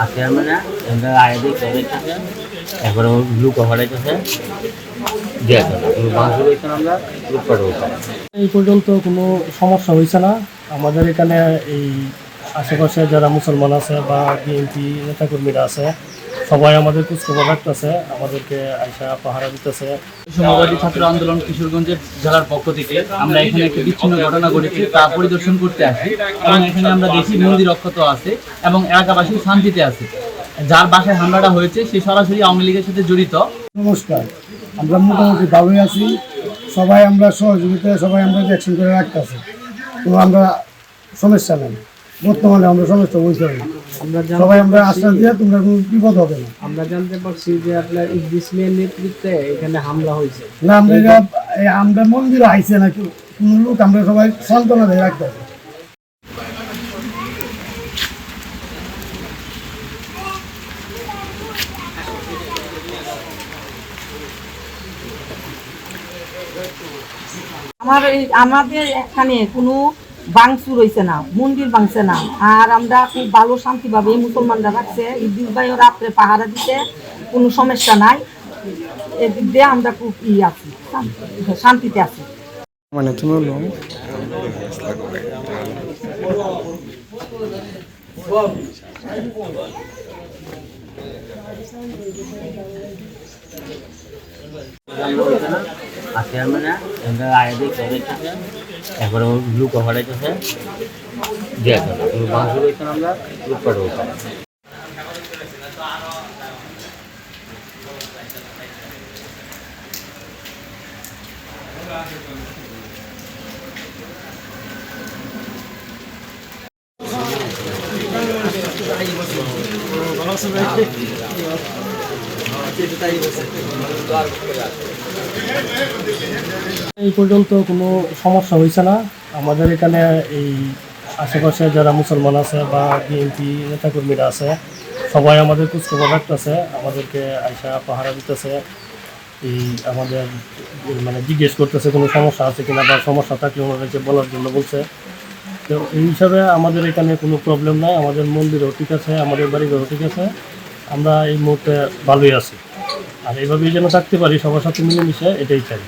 আছে মানে করেছে কভার আছে দিয়ে মাংস রয়েছে আমরা গ্রুপ এই পর্যন্ত কোনো সমস্যা হয়েছে না? আমাদের এখানে এই আশেপাশে যারা মুসলমান আছে বা বিএনপি নেতাকর্মীরা আছে সবাই আমাদের খোঁজখবর রাখতেছে আমাদেরকে আইসা পাহারা দিতেছে। সমাজবাদী ছাত্র আন্দোলন কিশোরগঞ্জের জেলার পক্ষ থেকে আমরা এখানে একটি বিচ্ছিন্ন ঘটনা ঘটেছে তা পরিদর্শন করতে আসি এবং এখানে আমরা দেখি মন্দির অক্ষত আছে এবং এলাকাবাসী শান্তিতে আছে। যার বাসায় হামলাটা হয়েছে সে সরাসরি আওয়ামী লীগের সাথে জড়িত। নমস্কার আমরা মোটামুটি ভালোই আছি। সবাই আমরা সহযোগিতা সবাই আমরা ভ্যাকসিন করে রাখতেছি। তো আমরা সমস্যা নেই। বর্তমানে আমরা সমস্ত বলতে পারি। আমরা সবাই আমরা আশ্বাস দিয়ে তোমরা কোনো বিপদ হবে না। আমরা জানতে পারছি যে আপনার ইসলামের নেতৃত্বে এখানে হামলা হয়েছে। না আমরা আমরা মন্দিরে আইসে না কোনো লোক আমরা সবাই সান্ত্বনা দিয়ে রাখতেছি আমার এই আমাদের এখানে কোনো বাংচুর হয়েছে না মন্দির ভাঙছে না। আর আমরা খুব ভালো শান্তিভাবে মুসলমানরা রাখছে ইদ্দিস ভাইও রাত্রে পাহারা দিতে কোনো সমস্যা নাই। এদিক দিয়ে আমরা খুব ই আছি শান্তিতে আছি। মানে তুমি মানে করেছে একবার ব্লু কভার আছে দিয়ে মাংস রয়েছে আমরা গ্রুপ করে এই পর্যন্ত কোনো সমস্যা হয়েছে না। আমাদের এখানে এই আশেপাশে যারা মুসলমান আছে বা বিএনপি নেতাকর্মীরা আছে, সবাই আমাদের খোঁজখবর রাখতেছে, আমাদেরকে আইসা পাহারা দিতেছে। এই আমাদের মানে জিজ্ঞেস করতেছে কোনো সমস্যা আছে কিনা বা সমস্যা থাকলে ওনাদেরকে বলার জন্য বলছে। তো এই হিসাবে আমাদের এখানে কোনো প্রবলেম নাই, আমাদের মন্দিরও ঠিক আছে, আমাদের বাড়িঘরও ঠিক আছে। আমরা এই মুহূর্তে ভালোই আছি। আর এইভাবেই যেন থাকতে পারি সবার সাথে মিলেমিশে এটাই চাই।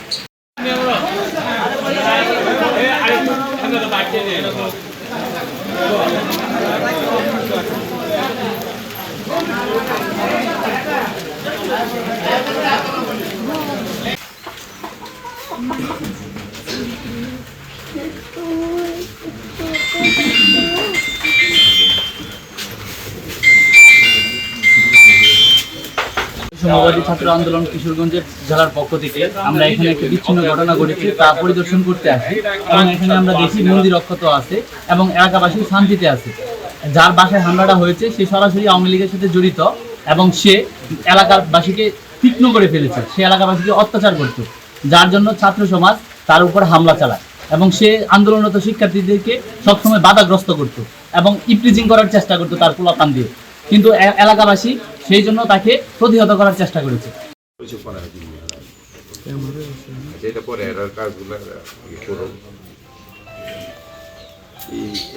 সমাজবাদী ছাত্র আন্দোলন কিশোরগঞ্জের জেলার পক্ষ থেকে আমরা এখানে একটি বিচ্ছিন্ন ঘটনা ঘটেছে, তা পরিদর্শন করতে আসি। এবং এখানে আমরা দেখি মন্দির অক্ষত আছে এবং এলাকাবাসী শান্তিতে আছে। যার বাসায় হামলাটা হয়েছে, সে সরাসরি আওয়ামী লীগের সাথে জড়িত এবং সে এলাকাবাসীকে তীক্ষ্ণ করে ফেলেছে। সে এলাকাবাসীকে অত্যাচার করত, যার জন্য ছাত্র সমাজ তার উপর হামলা চালায় এবং সে আন্দোলনরত শিক্ষার্থীদেরকে সবসময় বাধাগ্রস্ত করত এবং ইপ্রিজিং করার চেষ্টা করতো তার পোলাপান দিয়ে। কিন্তু এলাকাবাসী সেই জন্য তাকে প্রতিহত করার চেষ্টা করেছে।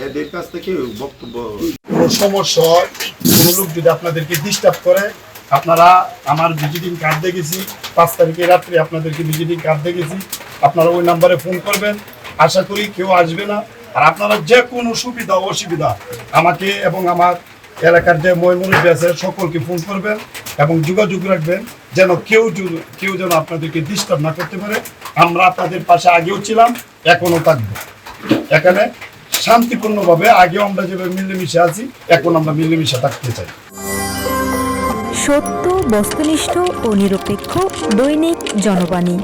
এদের কাছ থেকে বক্তব্য কোনো সমস্যা হয় কোনো লোক যদি আপনাদেরকে ডিস্টার্ব করে আপনারা আমার ভিজিটিং কার্ড দেখেছি পাঁচ তারিখে রাত্রে আপনাদেরকে ভিজিটিং কার্ড দেখেছি আপনারা ওই নাম্বারে ফোন করবেন। আশা করি কেউ আসবে না। আর আপনারা যে কোনো সুবিধা অসুবিধা আমাকে এবং আমার এলাকার যে ময়মুরব্বী আছে সকলকে ফোন করবেন এবং যোগাযোগ রাখবেন যেন কেউ কেউ যেন আপনাদেরকে ডিস্টার্ব না করতে পারে। আমরা আপনাদের পাশে আগেও ছিলাম, এখনও থাকব। এখানে শান্তিপূর্ণভাবে আগেও আমরা যেভাবে মিলেমিশে আছি, এখন আমরা মিলেমিশে থাকতে চাই। সত্য, বস্তুনিষ্ঠ ও নিরপেক্ষ দৈনিক জনবাণী।